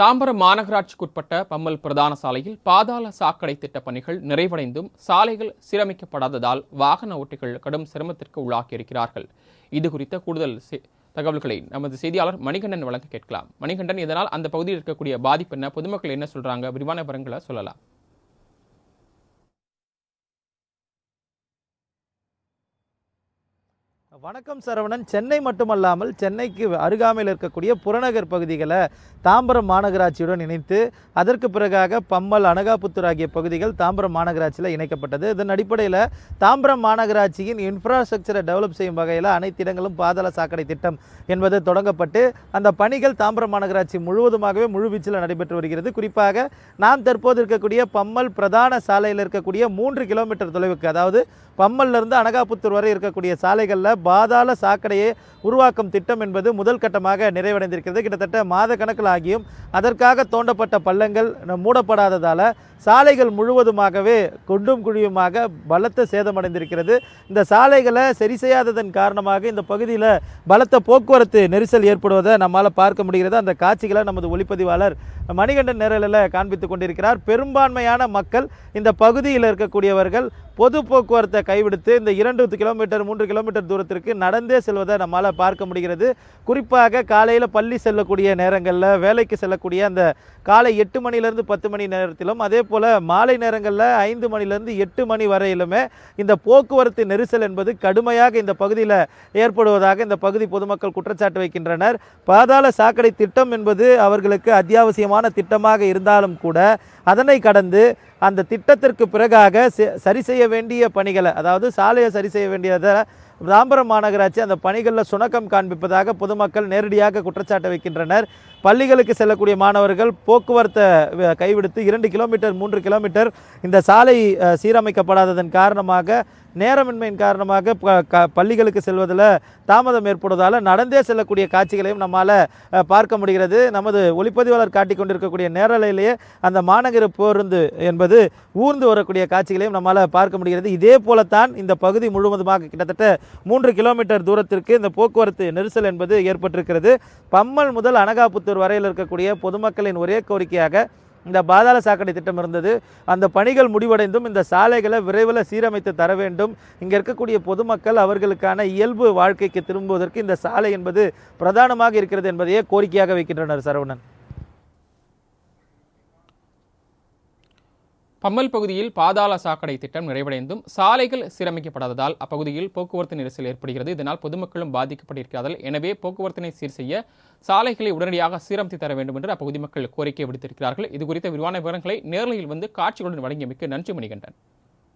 தாம்பரம் மாநகராட்சிக்குட்பட்ட பம்மல் பிரதான சாலையில் பாதாள சாக்கடை திட்டப் பணிகள் நிறைவடைந்தும் சாலைகள் சீரமைக்கப்படாததால் வாகன ஓட்டிகள் கடும் சிரமத்திற்கு உள்ளாகியிருக்கிறார்கள். இது குறித்த கூடுதல் தகவல்களை நமது செய்தியாளர் மணிகண்டன் வழங்க கேட்கலாம். மணிகண்டன் இதனால் அந்த பகுதியில் இருக்கக்கூடிய பாதிப்பு என்ன? பொதுமக்கள் என்ன சொல்றாங்க? விரிவான விவரங்களை சொல்லலாம். வணக்கம் சரவணன். சென்னை மட்டுமல்லாமல் சென்னைக்கு அருகாமையில் இருக்கக்கூடிய புறநகர் பகுதிகளை தாம்பரம் மாநகராட்சியுடன் இணைத்து அதற்கு பிறகாக பம்மல் அனகாபுத்தூர் ஆகிய பகுதிகள் தாம்பரம் மாநகராட்சியில் இணைக்கப்பட்டது. இதன் அடிப்படையில் தாம்பரம் மாநகராட்சியின் இன்ஃப்ராஸ்ட்ரக்சரை டெவலப் செய்யும் வகையில் அனைத்து இடங்களும் பாதாள சாக்கடை திட்டம் என்பது தொடங்கப்பட்டு அந்த பணிகள் தாம்பரம் மாநகராட்சி முழுவதுமாகவே முழுவீச்சில் நடைபெற்று வருகிறது. குறிப்பாக நாம் தற்போது இருக்கக்கூடிய பம்மல் பிரதான சாலையில் இருக்கக்கூடிய மூன்று கிலோமீட்டர் தொலைவுக்கு அதாவது பம்மல்லிருந்து அனகாபுத்தூர் வரை இருக்கக்கூடிய சாலைகளில் பாதாள சாக்கடையை உருவாக்கும் திட்டம் என்பது முதல் கட்டமாக நிறைவடைந்திருக்கிறது. கிட்டத்தட்ட மாத கணக்கில் ஆகியும் அதற்காக தோண்டப்பட்ட பள்ளங்கள் மூடப்படாததால் சாலைகள் முழுவதுமாகவே குண்டும் குழியுமாக பலத்த சேதமடைந்திருக்கிறது. இந்த சாலைகளை சரி செய்யாததன் காரணமாக இந்த பகுதியில் பலத்த போக்குவரத்து நெரிசல் ஏற்படுவதை நம்மால் பார்க்க முடிகிறது. அந்த காட்சிகளை நமது ஒளிப்பதிவாளர் மணிகண்டன் நிரலில் காண்பித்து கொண்டிருக்கிறார். பெரும்பான்மையான மக்கள் இந்த பகுதியில் இருக்கக்கூடியவர்கள் பொது போக்குவரத்தை கைவிடுத்து இந்த இரண்டு கிலோமீட்டர் மூன்று கிலோமீட்டர் தூரத்திற்கு நடந்தே செல்வதை நம்மால் பார்க்க முடிகிறது. குறிப்பாக காலையில் பள்ளி செல்லக்கூடிய நேரங்களில் வேலைக்கு செல்லக்கூடிய அந்த காலை எட்டு மணிலேருந்து பத்து மணி நேரத்திலும் அதே போல் மாலை நேரங்களில் ஐந்து மணிலேருந்து எட்டு மணி வரையிலுமே இந்த போக்குவரத்து நெரிசல் என்பது கடுமையாக இந்த பகுதியில் ஏற்படுவதாக இந்த பகுதி பொதுமக்கள் குற்றச்சாட்டு வைக்கின்றனர். பாதாள சாக்கடை திட்டம் என்பது அவர்களுக்கு அத்தியாவசியமான திட்டமாக இருந்தாலும் கூட அதனை கடந்து அந்த திட்டத்திற்கு பிறகாக செ- சரி செய்ய வேண்டிய பணிகளை அதாவது சாலையை சரி செய்ய வேண்டியதை தாம்பரம் மாநகராட்சி அந்த பணிகளில் சுணக்கம் காண்பிப்பதாக பொதுமக்கள் நேரடியாக குற்றச்சாட்டு வைக்கின்றனர். பள்ளிகளுக்கு செல்லக்கூடிய மாணவர்கள் போக்குவரத்தை வ- கைவிடுத்து இரண்டு கிலோமீட்டர் மூன்று கிலோமீட்டர் இந்த சாலை சீரமைக்கப்படாததன் காரணமாக நேரமின்மையின் காரணமாக ப- க- பள்ளிகளுக்கு செல்வதில் தாமதம் ஏற்படுவதால் நடந்தே செல்லக்கூடிய காட்சிகளையும் நம்மால் பார்க்க முடிகிறது. நமது ஒளிப்பதிவாளர் காட்டிக் கொண்டிருக்கக்கூடிய நேரலையிலேயே அந்த மாநகர பேருந்து என்பது ஊர்ந்து வரக்கூடிய காட்சிகளையும் நம்மால் பார்க்க முடிகிறது. இதே போலத்தான் இந்த பகுதி முழுவதுமாக கிட்டத்தட்ட மூன்று கிலோமீட்டர் தூரத்திற்கு இந்த போக்குவரத்து நெரிசல் என்பது ஏற்பட்டிருக்கிறது. பம்மல் முதல் அனகாபுத்தூர் வரையில் இருக்கக்கூடிய பொதுமக்களின் ஒரே கோரிக்கையாக இந்த பாதாள சாக்கடை திட்டம் இருந்தது. அந்த பணிகள் முடிவடைந்தும் இந்த சாலைகளை விரைவில் சீரமைத்து தர வேண்டும். இங்கே இருக்கக்கூடிய பொதுமக்கள் அவர்களுக்கான இயல்பு வாழ்க்கைக்கு திரும்புவதற்கு இந்த சாலை என்பது பிரதானமாக இருக்கிறது என்பதையே கோரிக்கையாக வைக்கின்றனர் சரவணன். பம்மல் பகுதியில் பாதாள சாக்கடை திட்டம் நிறைவடைந்தும் சாலைகள் சீரமைக்கப்படாததால் அப்பகுதியில் போக்குவரத்து நெரிசல் ஏற்படுகிறது. இதனால் பொதுமக்களும் பாதிக்கப்பட்டிருக்கிறார்கள். எனவே போக்குவரத்தினை சீர் செய்ய சாலைகளை உடனடியாக சீரமைத்து தர வேண்டும் என்று அப்பகுதி மக்கள் கோரிக்கை விடுத்திருக்கிறார்கள். இது குறித்த விரிவான விவரங்களை நேரலையில் வந்து காட்சிகளுடன் வழங்கியமைக்கு நன்றி மணிகண்டன்.